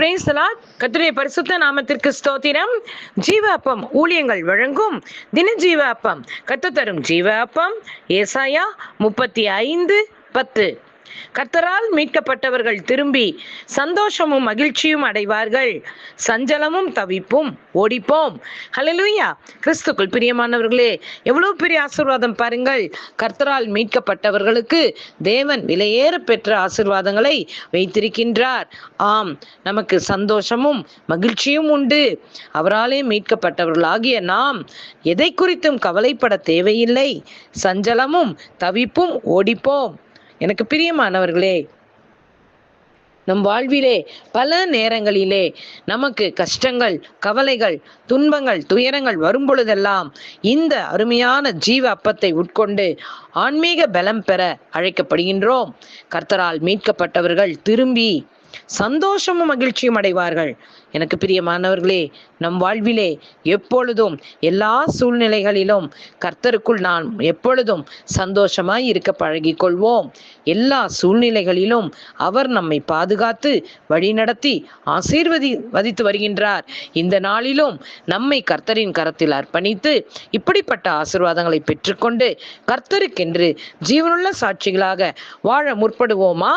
பிரேசலாட் கத்துடைய பரிசுத்த நாமத்திற்கு ஸ்தோத்திரம். ஜீவ அப்பம் ஊழியங்கள் வழங்கும் தின ஜீவ அப்பம் கத்து தரும் ஜீவ அப்பம் ஏசாயா முப்பத்தி ஐந்து பத்து. கர்த்தரால் மீட்கப்பட்டவர்கள் திரும்பி சந்தோஷமும் மகிழ்ச்சியும் அடைவார்கள். சஞ்சலமும் தவிப்பும் ஓடிப்போம். ஹலலூயா கிறிஸ்துக்குள் பிரியமானவர்களே எவ்வளவு பெரிய ஆசிர்வாதம் பாருங்கள். கர்த்தரால் மீட்கப்பட்டவர்களுக்கு தேவன் விலையேற பெற்ற ஆசீர்வாதங்களை வைத்திருக்கின்றார். ஆம் நமக்கு சந்தோஷமும் மகிழ்ச்சியும் உண்டு. அவராலே மீட்கப்பட்டவர்களாகிய நாம் எதை குறித்தும் கவலைப்பட தேவையில்லை. சஞ்சலமும் தவிப்பும் ஓடிப்போம். எனக்கு பிரியமானவர்களே நம் வாழ்விலே பல நேரங்களிலே நமக்கு கஷ்டங்கள் கவலைகள் துன்பங்கள் துயரங்கள் வரும் பொழுதெல்லாம் இந்த அருமையான ஜீவ அப்பத்தை உட்கொண்டு ஆன்மீக பலம் பெற அழைக்கப்படுகின்றோம். கர்த்தரால் மீட்கப்பட்டவர்கள் திரும்பி சந்தோஷமும் மகிழ்ச்சியும் அடைவார்கள். எனக்கு பிரியமானவர்களே நம் வாழ்விலே எப்பொழுதும் எல்லா சூழ்நிலைகளிலும் கர்த்தருக்குள் நான் எப்பொழுதும் சந்தோஷமாய் இருக்க பழகி கொள்வோம் எல்லா சூழ்நிலைகளிலும் அவர் நம்மை பாதுகாத்து வழிநடத்தி ஆசீர்வதி வதித்து வருகின்றார். இந்த நாளிலும் நம்மை கர்த்தரின் கரத்தில் அர்ப்பணித்து இப்படிப்பட்ட ஆசிர்வாதங்களை பெற்றுக்கொண்டு கர்த்தருக்கென்று ஜீவனுள்ள சாட்சிகளாக வாழ முற்படுவோமா?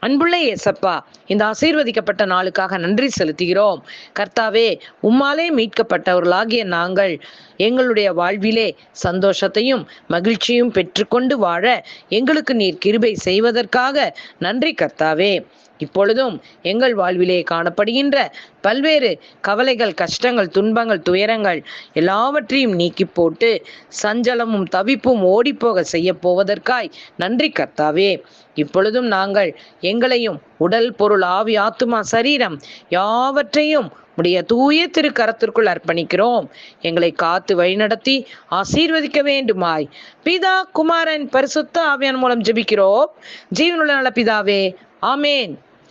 அன்புள்ள ஏசப்பா இந்த ஆசீர்வதிக்கப்பட்ட நாளுக்காக நன்றி செலுத்துகிறோம். கர்த்தாவே உம்மாலே மீட்கப்பட்டவர்களாகிய நாங்கள் எங்களுடைய வாழ்விலே சந்தோஷத்தையும் மகிழ்ச்சியும் பெற்றுக்கொண்டு வாழ எங்களுக்கு நீர் கிருபை செய்வதற்காக நன்றி கர்த்தாவே. இப்பொழுதும் எங்கள் வாழ்விலே காணப்படுகின்ற பல்வேறு கவலைகள் கஷ்டங்கள் துன்பங்கள் துயரங்கள் எல்லாவற்றையும் நீக்கி போட்டு சஞ்சலமும் தவிப்பும் ஓடிப்போக செய்ய போவதற்காய் நன்றி கர்த்தாவே. இப்பொழுதும் நாங்கள் எங்களையும் உடல் பொருள் ஆவி ஆத்துமா சரீரம் யாவற்றையும் உடைய தூய திருக்கரத்திற்குள் அர்ப்பணிக்கிறோம். எங்களை காத்து வழிநடத்தி ஆசீர்வதிக்க வேண்டுமாய். பிதா குமாரன் பரிசுத்த ஆவியான் மூலம் ஜெபிக்கிறோம். ஜீவனுள்ள நல்ல பிதாவே ஆமேன்.